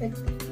야,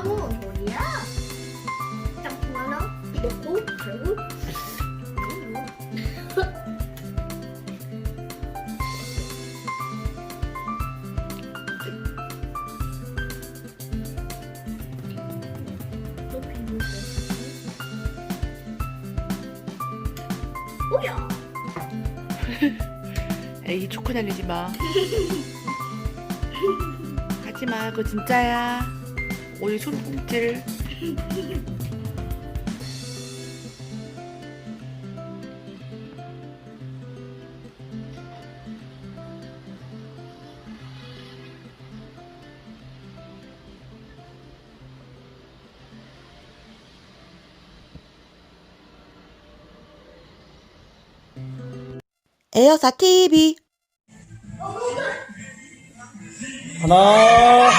주스가 뭐 소리야? 딱 하나 넣고 그리고 뭐야? 애기 초코 날리지 마. 하지 마, 그거 진짜야. 오늘 손꼽질. 에어사 TV. 하나,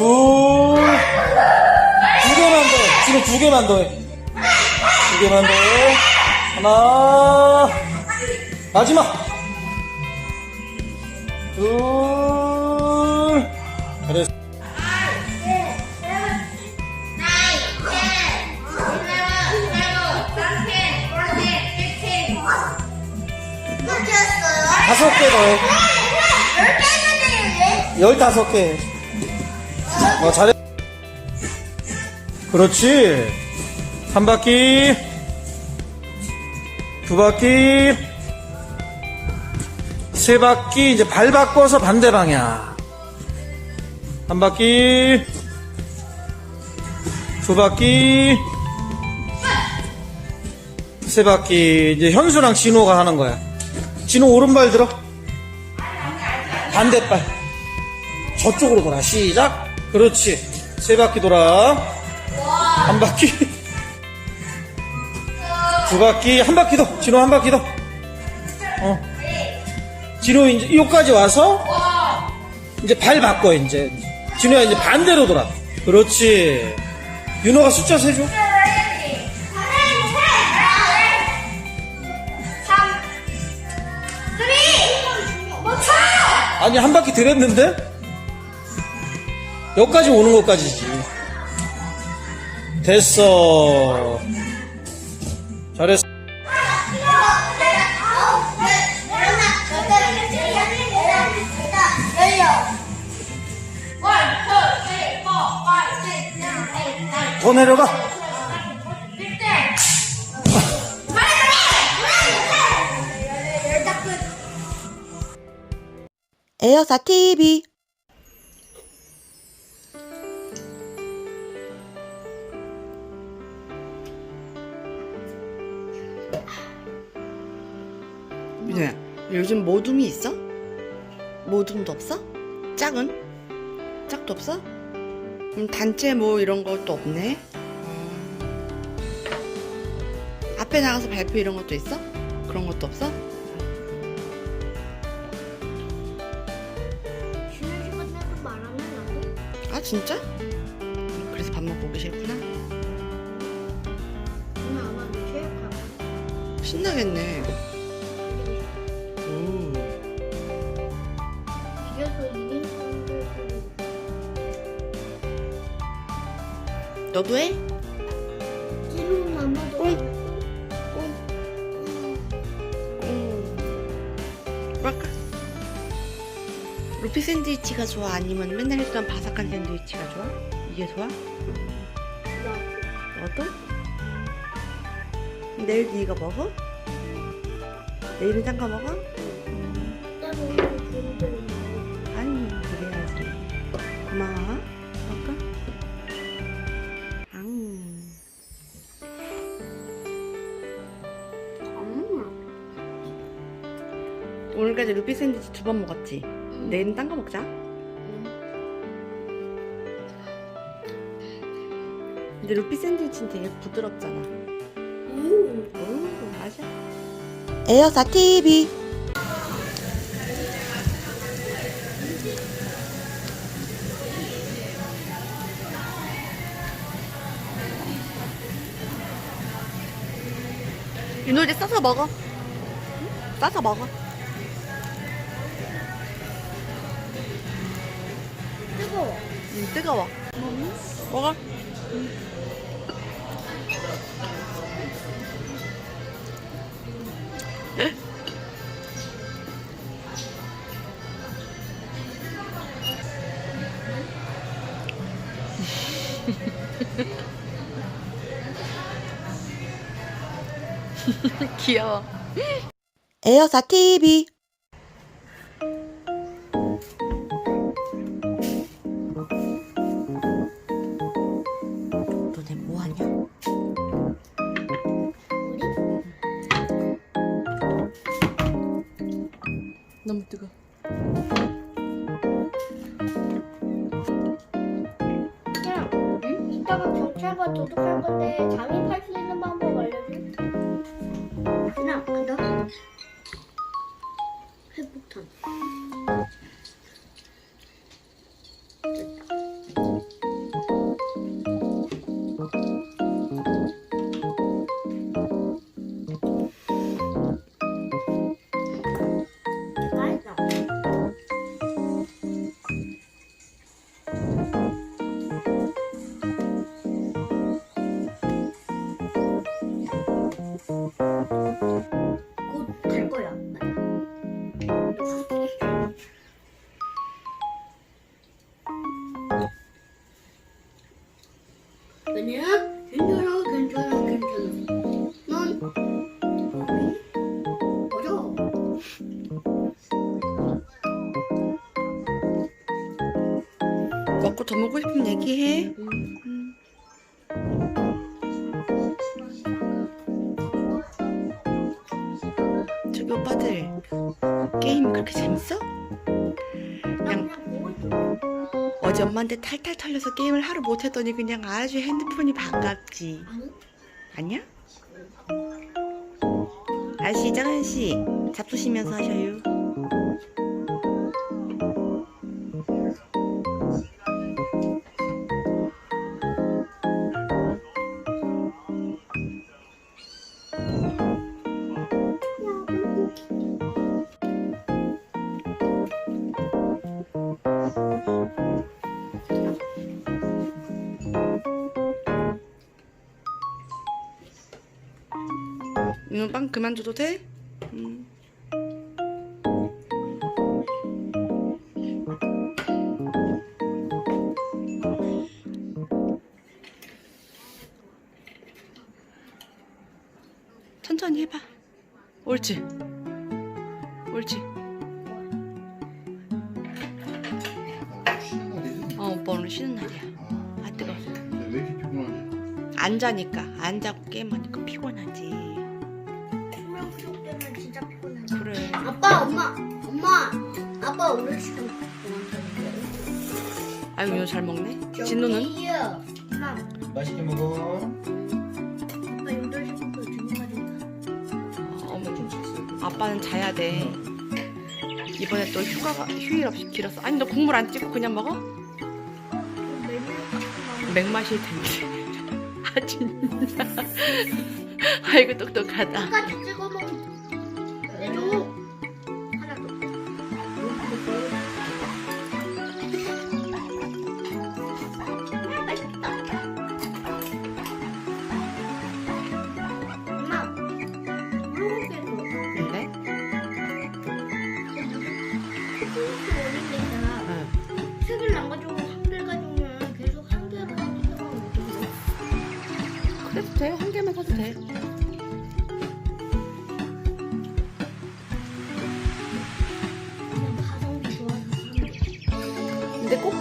둘, 두 개만 더. 지금 두 개만 더 해. 두 개만 더 해. 하나, 마지막. 둘, 잘했어. 다섯 개 더 해. 열다섯 개. 어, 잘해. 그렇지. 한 바퀴, 두 바퀴, 세 바퀴, 이제 발 바꿔서 반대 방향. 한 바퀴, 두 바퀴, 세 바퀴. 이제 현수랑 진호가 하는 거야. 진호 오른발 들어. 반대발. 저쪽으로 돌아. 시작. 그렇지. 세 바퀴 돌아. 한 바퀴. 두 바퀴. 한 바퀴 더. 진호 한 바퀴 더. 어. 진호 이제 여기까지 와서 이제 발 바꿔 이제. 진호야 이제 반대로 돌아. 그렇지. 윤호가 숫자 세줘. 아니 한 바퀴 들었는데? 여기까지 오는 것까지지. 됐어. 잘했어. 더 내려가. 에어사 TV. 민호야, 요즘 모둠이 있어? 모둠도 없어? 짝은? 짝도 없어? 그럼 단체 뭐 이런 것도 없네? 음. 앞에 나가서 발표 이런 것도 있어? 그런 것도 없어? 시간 내서 말하면 안 돼? 아 진짜? 신나겠네. 너도 해? 응. 응. 루피 샌드위치가 좋아? 아니면 맨날 했던 바삭한 샌드위치가 좋아? 이게 좋아? 너도? 내일 네가 먹어? 내일은 딴거 먹어? 아니 그래야지 고마워 먹어? 앙 오늘까지 루피 샌드위치 두 번 먹었지? 내일은 딴 거 먹자 근데 루피 샌드위치는 되게 부드럽잖아 에어사 TV 윤호 이제 싸서 먹어. 응? 싸서 먹어. 뜨거워. 응, 뜨거워. 먹어 귀여워. 에어사 TV 경찰과 도둑할 건데 잠입할 수 있는 방법 알려줄? 그냥 그다 회복탄. 먹고 더 먹고 싶으면 얘기해. 저기 오빠들 게임 그렇게 재밌어? 난 그냥. 어제 엄마한테 탈탈 털려서 게임을 하루 못했더니 그냥 아주 핸드폰이 반갑지. 아니, 아니야? 아저씨 정은씨 잡수시면서 하셔요. 이거 빵 그만 줘도 돼? 음. 천천히 해봐. 옳지. 옳지. 어, 오빠 오늘 쉬는 날이야. 아 뜨거. 왜 이렇게 피곤하지? 앉아니까 앉아고 게임하니까 피곤하지. 아빠, 엄마, 엄마, 아빠 오늘 시간 그만하는데. 아유 윤호 잘 먹네. 진호는? 엄마, 맛있게 먹어. 아빠 8시부터 준비가 된다. 어머, 아빠는 자야 돼. 이번에 또 휴가가 휴일 없이 길었어. 아니 너 국물 안 찍고 그냥 먹어? 맥맛일 텐데. 아 진짜. 아이고 똑똑하다. 똑같이 찍어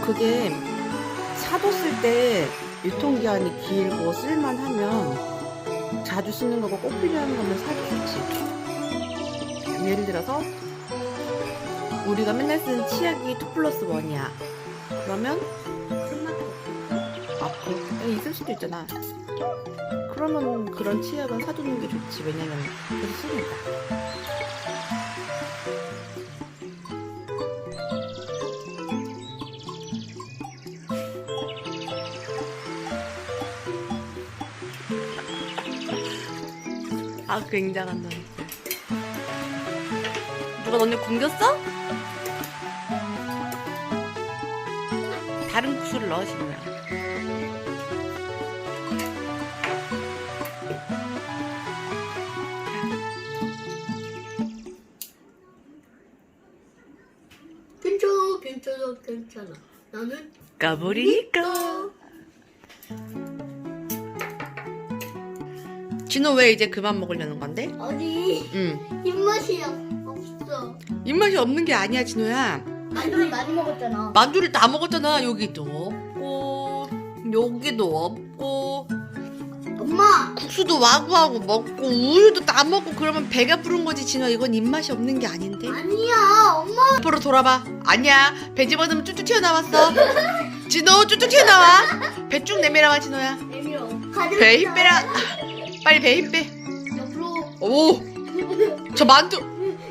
그게 사뒀을 때 유통기한이 길고 쓸만하면 자주 쓰는 거고 꼭 필요한 거면 사도 좋지. 예를 들어서 우리가 맨날 쓰는 치약이 2 플러스 1이야. 그러면. 아, 그, 있을 수도 있잖아. 그러면 그런 치약은 사두는 게 좋지. 왜냐면 계속 쓰니까. 아, 굉장한 너. 누가 너네 굶겼어? 다른 국수를 넣으신 거야. 괜찮아, 괜찮아, 괜찮아. 나는 까불이니까. 진호 왜 이제 그만 먹으려는 건데? 어디 응. 입맛이 없어. 입맛이 없는 게 아니야, 진호야. 만두를 많이 먹었잖아. 만두를 다 먹었잖아. 여기도 없고, 여기도 없고, 엄마, 국수도 와구와구 먹고, 우유도 다 먹고, 그러면 배가 부른 거지, 진호. 이건 입맛이 없는 게 아닌데. 아니야, 엄마. 앞으로 돌아봐. 아니야. 배 집어넣으면 쭉쭉 튀어나왔어. 진호, 쭉쭉 튀어나와. 배 쭉 내밀어봐, 진호야. 내밀어. 배힘 빼라. 빨리 배힘 빼. 옆으로 오! 저 만두!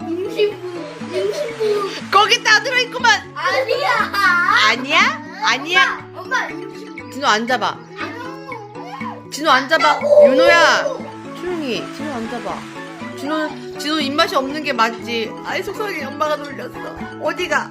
임신부, 임신부. 거기 다 들어있구만! 아니야. 아니야? 아니야? 엄마, 엄마 임신부. 진호 앉아봐. 아니야. 진호 앉아봐. 윤호야! 조용히. 진호 앉아봐. 진호, 진호 입맛이 없는 게 맞지. 아이, 속상해. 엄마가 놀렸어. 어디가?